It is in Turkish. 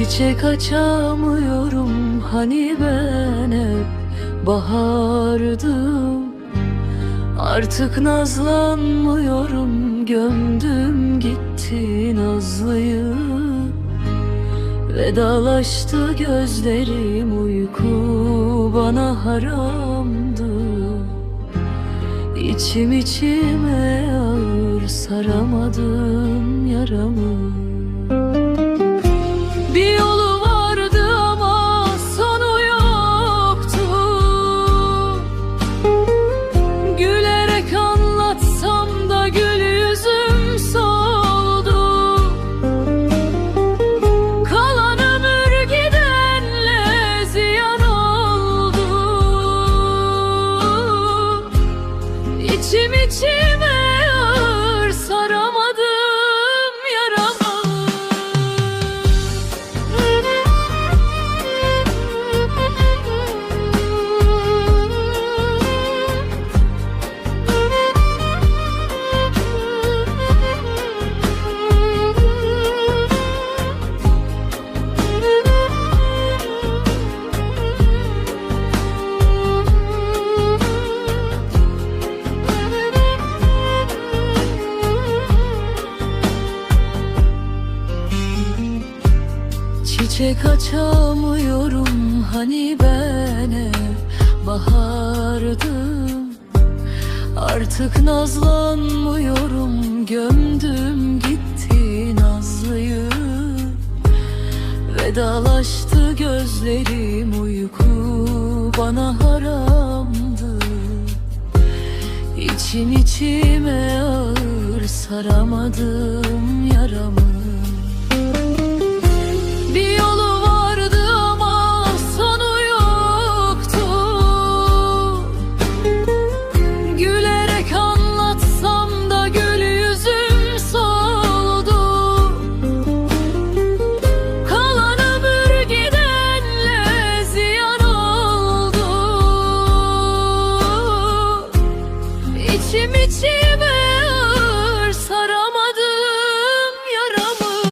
Çiçek açamıyorum hani ben hep bahardım. Artık nazlanmıyorum gömdüm gitti nazlıyı. Vedalaştı gözlerim uyku bana haramdı. İçim içime ağır saramadım yaramı İçim Çiçek açamıyorum hani ben hep bahardım. Artık nazlanmıyorum gömdüm gitti nazlıyı. Vedalaştı gözlerim uyku bana haramdı. İçim içime ağır saramadım yaramı içim içime.